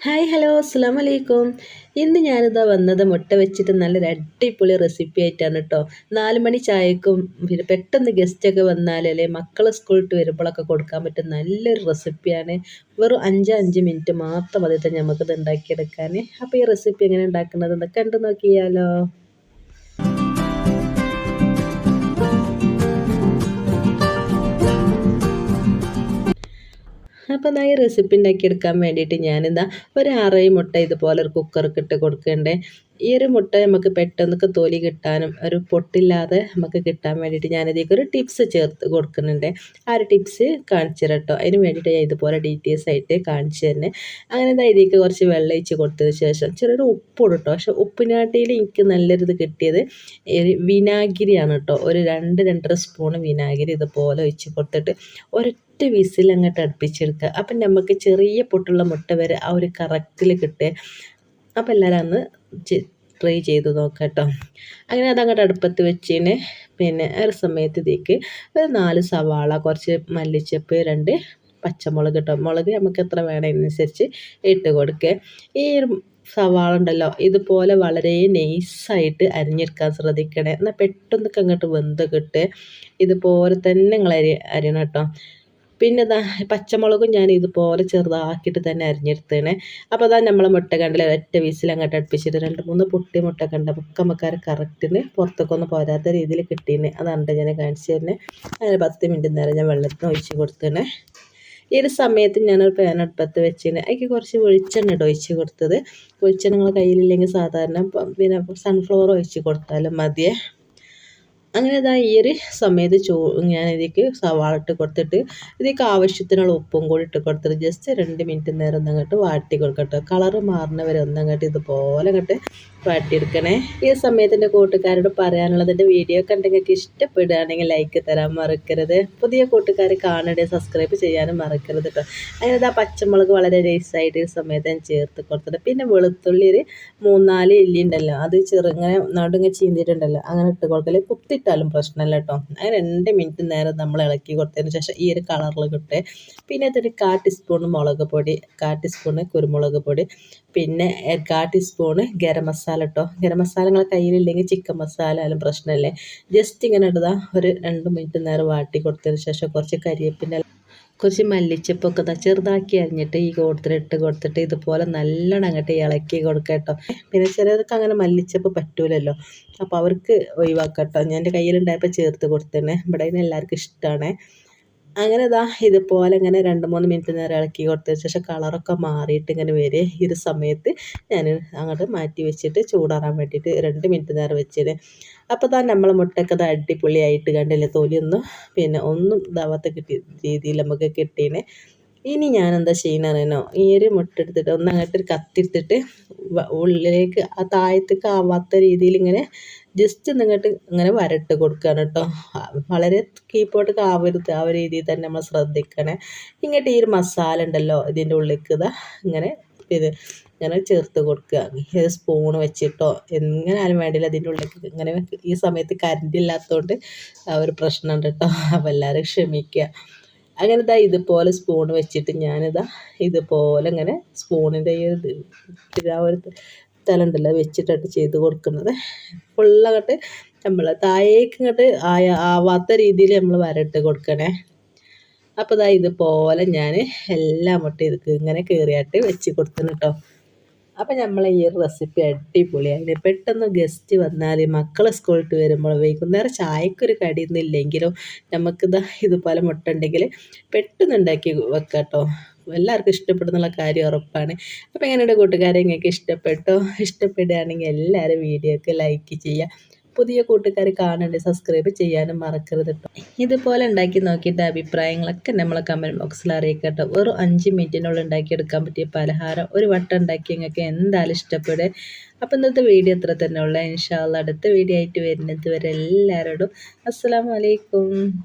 Hi hello അസ്സാം വലൈക്കും ഇന്ന് ഞാനിതാ വന്നത് മുട്ട വെച്ചിട്ട് നല്ലൊരു അടിപൊളി റെസിപ്പി ആയിട്ടാണ് കേട്ടോ നാല് മണി ചായക്കും പിന്നെ പെട്ടെന്ന് ഗസ്റ്റൊക്കെ വന്നാലല്ലേ മക്കൾ സ്കൂളിട്ട് വരുമ്പോഴൊക്കെ കൊടുക്കാൻ പറ്റും നല്ലൊരു റെസിപ്പിയാണ് വെറും അഞ്ച് അഞ്ച് മിനിറ്റ് മാത്രം അതിൽ തന്നെ നമുക്കിത് ഉണ്ടാക്കിയെടുക്കാൻ അപ്പോൾ ഈ റെസിപ്പി എങ്ങനെ ഉണ്ടാക്കുന്നത് കണ്ടു നോക്കിയാലോ. അപ്പോൾ ഈ റെസിപ്പി ഉണ്ടാക്കിയെടുക്കാൻ വേണ്ടിയിട്ട് ഞാനിതാ ഒരു ആറേഴ് മുട്ട ഇതുപോലെ ഒരു കുക്കർക്ക് ഇട്ട് കൊടുക്കണ്ടേ. ഈ ഒരു മുട്ട നമുക്ക് പെട്ടെന്നൊക്കെ തൊലി കിട്ടാനും ഒരു പൊട്ടില്ലാതെ നമുക്ക് കിട്ടാൻ വേണ്ടിയിട്ട് ഞാനിതേക്ക് ഒരു ടിപ്സ് ചേർത്ത് കൊടുക്കുന്നുണ്ട്. ആ ഒരു ടിപ്സ് കാണിച്ചു തരട്ടോ അതിന് വേണ്ടിയിട്ട് ഞാൻ ഇതുപോലെ ഡീറ്റെയിൽസ് ആയിട്ട് കാണിച്ചു തന്നെ. അങ്ങനെ എന്താ ഇതിലേക്ക് കുറച്ച് വെള്ളം ഒഴിച്ച് കൊടുത്തതിന് ശേഷം ചെറിയൊരു ഉപ്പ് കേട്ടോ. പക്ഷെ ഉപ്പിനാട്ടിയിൽ എനിക്ക് നല്ലൊരിത് കിട്ടിയത് വിനാഗിരിയാണ് കേട്ടോ. ഒരു രണ്ട് രണ്ടര സ്പൂൺ വിനാഗിരി ഇതുപോലെ ഒഴിച്ച് കൊടുത്തിട്ട് ഒരു ഒറ്റ വിസിൽ അങ്ങോട്ട് അടുപ്പിച്ചെടുക്കുക. അപ്പം നമുക്ക് ചെറിയ പൊട്ടുള്ള മുട്ട വരെ ആ ഒരു കറക്റ്റിൽ കിട്ടുക. അപ്പം എല്ലാവരും അന്ന് ട്രൈ ചെയ്ത് നോക്കാം കേട്ടോ അങ്ങനെ അതങ്ങോട്ട് അടുപ്പത്ത് വെച്ചിന്. പിന്നെ ഒരു സമയത്ത് ഇതിലേക്ക് ഒരു നാല് സവാള കുറച്ച് മല്ലിച്ചപ്പ് രണ്ട് പച്ചമുളക് കേട്ടോ മുളക് നമുക്ക് എത്ര വേണമനുസരിച്ച് ഇട്ട് കൊടുക്കുക ഈ സവാള ഉണ്ടല്ലോ ഇതുപോലെ വളരെ നെയ്സായിട്ട് അരിഞ്ഞെടുക്കാൻ ശ്രദ്ധിക്കണേ. എന്നാൽ പെട്ടെന്നൊക്കെ അങ്ങോട്ട് വെന്ത് കിട്ടുക ഇതുപോലെ തന്നെ നിങ്ങൾ അരി അരിയണം കേട്ടോ പിന്നെ ഇതാ പച്ചമുളകും ഞാൻ ഇതുപോലെ ചെറുതാക്കിയിട്ട് തന്നെ അരിഞ്ഞെടുത്തേനെ അപ്പോൾ അതാ നമ്മൾ മുട്ട കണ്ടില്ല ഒറ്റ വീസിൽ അങ്ങോട്ട് അടുപ്പിച്ചിട്ട് രണ്ട് മൂന്ന് പൊട്ടി മുട്ട കണ്ട മുക്കമ്മക്കാരെ കറക്റ്റിന് പുറത്തേക്കൊന്നും പോരാത്ത രീതിയിൽ കിട്ടീനെ. അതാണ് ഞാൻ കാണിച്ചു തന്നെ അങ്ങനെ പത്ത് മിനിറ്റ് നേരം ഞാൻ വെള്ളത്തിന് ഒഴിച്ച് കൊടുത്തേനെ ഈ ഒരു സമയത്ത് ഞാനൊരു പാൻ അടുപ്പത്ത് അതിക്ക് കുറച്ച് വെളിച്ചെണ്ണ ഇട്ട് ഒഴിച്ച് കൊടുത്തത്. വെളിച്ചെണ്ണ നിങ്ങളെ കയ്യിലില്ലെങ്കിൽ സാധാരണ പിന്നെ സൺഫ്ലവർ ഒഴിച്ച് കൊടുത്താലും മതിയേ. അങ്ങനെ ഇതാ ഈ ഒരു സമയത്ത് ചോ ഞാൻ ഇതിലേക്ക് സവാള ഇട്ട് കൊടുത്തിട്ട് ഇതിലേക്ക് ആവശ്യത്തിനുള്ള ഉപ്പും കൂടി ഇട്ട് കൊടുത്തിട്ട് ജസ്റ്റ് രണ്ട് മിനിറ്റ് നേരം ഒന്നങ്ങോട്ട് വാട്ടി കൊടുക്കട്ടെ. കളറ് മാറുന്നവരെ ഒന്നങ്ങോട്ട് ഇതുപോലെ അങ്ങോട്ട് വാട്ടിയെടുക്കണേ ഈ സമയത്തിന്റെ കൂട്ടുകാരോട് പറയാനുള്ളത് എന്റെ വീഡിയോ കണ്ടെങ്കിൽ ഇഷ്ടപ്പെടുകയാണെങ്കിൽ ലൈക്ക് തരാൻ മറക്കരുത്. പുതിയ കൂട്ടുകാർ കാണണേ സബ്സ്ക്രൈബ് ചെയ്യാനും മറക്കരുത് കേട്ടോ അങ്ങനെ ഇതാ പച്ചമുളക് വളരെ നൈസായിട്ട് ഈ സമയത്ത് ഞാൻ ചേർത്ത് കൊടുത്തിട്ട് പിന്നെ വെളുത്തുള്ളി ഒരു മൂന്നാൽ ഇല്ലി ഉണ്ടല്ലോ അത് ചെറുങ്ങനെ നടുങ്ങ ചീന്തിയിട്ടുണ്ടല്ലോ അങ്ങനെ ഇട്ട് കൊടുക്കൽ. കുത്തിട്ട് ഇട്ടാലും പ്രശ്നമില്ല കേട്ടോ അങ്ങനെ രണ്ട് മിനിറ്റ് നേരം നമ്മൾ ഇളക്കി കൊടുത്തതിന് ശേഷം ഈ ഒരു കളറിൽ കിട്ടുക പിന്നെ അതൊരു കാ ടീസ്പൂൺ മുളക് പൊടി കാ ടീസ്പൂണ് കുരുമുളക് പൊടി പിന്നെ കാ ടീസ്പൂണ് ഗരം മസാല കേട്ടോ ഗരം മസാല കയ്യിലില്ലെങ്കിൽ ചിക്കൻ മസാല ആയാലും പ്രശ്നമല്ലേ. ജസ്റ്റ് ഇങ്ങനെ ഇടുക. ഒരു രണ്ട് മിനിറ്റ് നേരം വാട്ടി കൊടുത്തതിന് ശേഷം കുറച്ച് കരിയേപ്പിന്റെ കുറച്ച് മല്ലിച്ചപ്പൊക്കെ ഇതാ ചെറുതാക്കി അരിഞ്ഞിട്ട് ഈ കൊടുത്തിട്ട് കൊടുത്തിട്ട് ഇതുപോലെ നല്ലോണം അങ്ങോട്ട് ഇളക്കി കൊടുക്കുക കേട്ടോ പിന്നെ ചിലർക്ക് അങ്ങനെ മല്ലിച്ചപ്പ് പറ്റൂലല്ലോ. അപ്പോൾ അവർക്ക് ഒഴിവാക്കാം കേട്ടോ ഞാൻ എന്റെ കയ്യിലുണ്ടായപ്പോൾ ചേർത്ത് കൊടുത്തേനെ ഇവിടെ എല്ലാവർക്കും ഇഷ്ടമാണ് അങ്ങനെ ഇതാ ഇതുപോലെ ഇങ്ങനെ രണ്ട് മൂന്ന് മിനിറ്റ് നേരം ഇളക്കി കൊടുത്തതിന് ശേഷം കളറൊക്കെ മാറിയിട്ട് ഇങ്ങനെ വരെ ഈ ഒരു സമയത്ത് ഞാൻ അങ്ങോട്ട് മാറ്റി വെച്ചിട്ട് ചൂടാറാൻ വേണ്ടിയിട്ട് രണ്ട് മിനിറ്റ് നേരം വെച്ചിട്ട് അപ്പോൾ താൻ നമ്മളെ മുട്ടയൊക്കെ അത് അടിപൊളിയായിട്ട് കണ്ടില്ലേ? തൊലിയൊന്നും പിന്നെ ഒന്നും ഇതാവാത്ത കിട്ടി രീതിയിൽ നമുക്ക് കിട്ടീനെ. ഇനി ഞാൻ എന്താ ചെയ്യുന്നറിയണോ ഈ ഒരു മുട്ട എടുത്തിട്ട് ഒന്ന് അങ്ങോട്ട് ഒരു കത്തിയെടുത്തിട്ട് ഉള്ളിലേക്ക് ആ താഴത്തേക്ക് ആവാത്ത രീതിയിൽ ഇങ്ങനെ ജസ്റ്റ് നിങ്ങട്ട് ഇങ്ങനെ വരട്ട് കൊടുക്കുകയാണ് കേട്ടോ വളരെ കീപ്പോട്ട് ആവരുത് ആ ഒരു രീതിയിൽ തന്നെ നമ്മൾ ശ്രദ്ധിക്കണേ. ഇങ്ങോട്ട് ഈ ഒരു മസാല ഉണ്ടല്ലോ ഇതിന്റെ ഉള്ളിലേക്ക് ഇതാ ഇങ്ങനെ ഇത് ഇങ്ങനെ ചേർത്ത് കൊടുക്കുക. ഇത് സ്പൂൺ വെച്ചിട്ടോ എങ്ങനെയാലും വേണ്ടില്ല അതിന്റെ ഉള്ളിലേക്ക് ഇങ്ങനെ ഈ സമയത്ത് കറണ്ട് ഇല്ലാത്തതുകൊണ്ട് ആ ഒരു പ്രശ്നമുണ്ട് കേട്ടോ അപ്പോൾ എല്ലാവരും ക്ഷമിക്കുക. അങ്ങനെ ഇതാ ഇതുപോലെ സ്പൂൺ വെച്ചിട്ട് ഞാനിതാ ഇതുപോലെ ഇങ്ങനെ സ്പൂണിന്റെ ഈ ഒരു തല ഉണ്ടല്ലോ വെച്ചിട്ടാണ് ചെയ്ത് കൊടുക്കുന്നത്. ഫുള്ളങ്ങോട്ട് നമ്മൾ താഴേക്ക് ഇങ്ങോട്ട് ആയ ആവാത്ത രീതിയിൽ നമ്മൾ വരട്ട് കൊടുക്കണേ. അപ്പോൾ ഇതാ ഇതുപോലെ ഞാൻ എല്ലാം മുട്ട ഇത് ഇങ്ങനെ കയറിയായിട്ട് വെച്ച് കൊടുക്കുന്നു കേട്ടോ അപ്പം നമ്മൾ ഈ റെസിപ്പി അടിപൊളിയായി പെട്ടെന്ന് ഗസ്റ്റ് വന്നാൽ മക്കൾ സ്കൂളിട്ട് വരുമ്പോൾ വൈകുന്നേരം ചായക്കൊരു കടിയൊന്നും ഇല്ലെങ്കിലും നമുക്കിതാ ഇതുപോലെ മുട്ട ഉണ്ടെങ്കിൽ പെട്ടെന്ന് ഉണ്ടാക്കി വെക്കാം കേട്ടോ എല്ലാവർക്കും ഇഷ്ടപ്പെടുന്നുള്ള കാര്യം ഉറപ്പാണ്. അപ്പോൾ എങ്ങനെയുണ്ട് കൂട്ടുകാരെ? നിങ്ങൾക്ക് ഇഷ്ടപ്പെട്ടോ? ഇഷ്ടപ്പെടുകയാണെങ്കിൽ എല്ലാവരും വീഡിയോക്ക് ലൈക്ക് ചെയ്യുക. പുതിയ കൂട്ടുകാർ കാണേണ്ടത് സബ്സ്ക്രൈബ് ചെയ്യാനും മറക്കരുത് കേട്ടോ ഇതുപോലെ ഉണ്ടാക്കി നോക്കിയിട്ട് അഭിപ്രായങ്ങളൊക്കെ നമ്മളെ കമന്റ് ബോക്സിൽ അറിയിക്കട്ടോ. വെറും അഞ്ച് മിനിറ്റിനുള്ളിൽ ഉണ്ടാക്കിയെടുക്കാൻ പറ്റിയ പലഹാരം. ഒരു വട്ടം ഉണ്ടാക്കി നിങ്ങൾക്ക് എന്തായാലും ഇഷ്ടപ്പെടുക. അപ്പം ഇന്നത്തെ വീഡിയോ അത്ര തന്നെ ഉള്ള. ഇൻഷാല്ല അടുത്ത വീഡിയോ ആയിട്ട് വരുന്നത് വരെ എല്ലാവരോടും അസ്സാം വലൈക്കും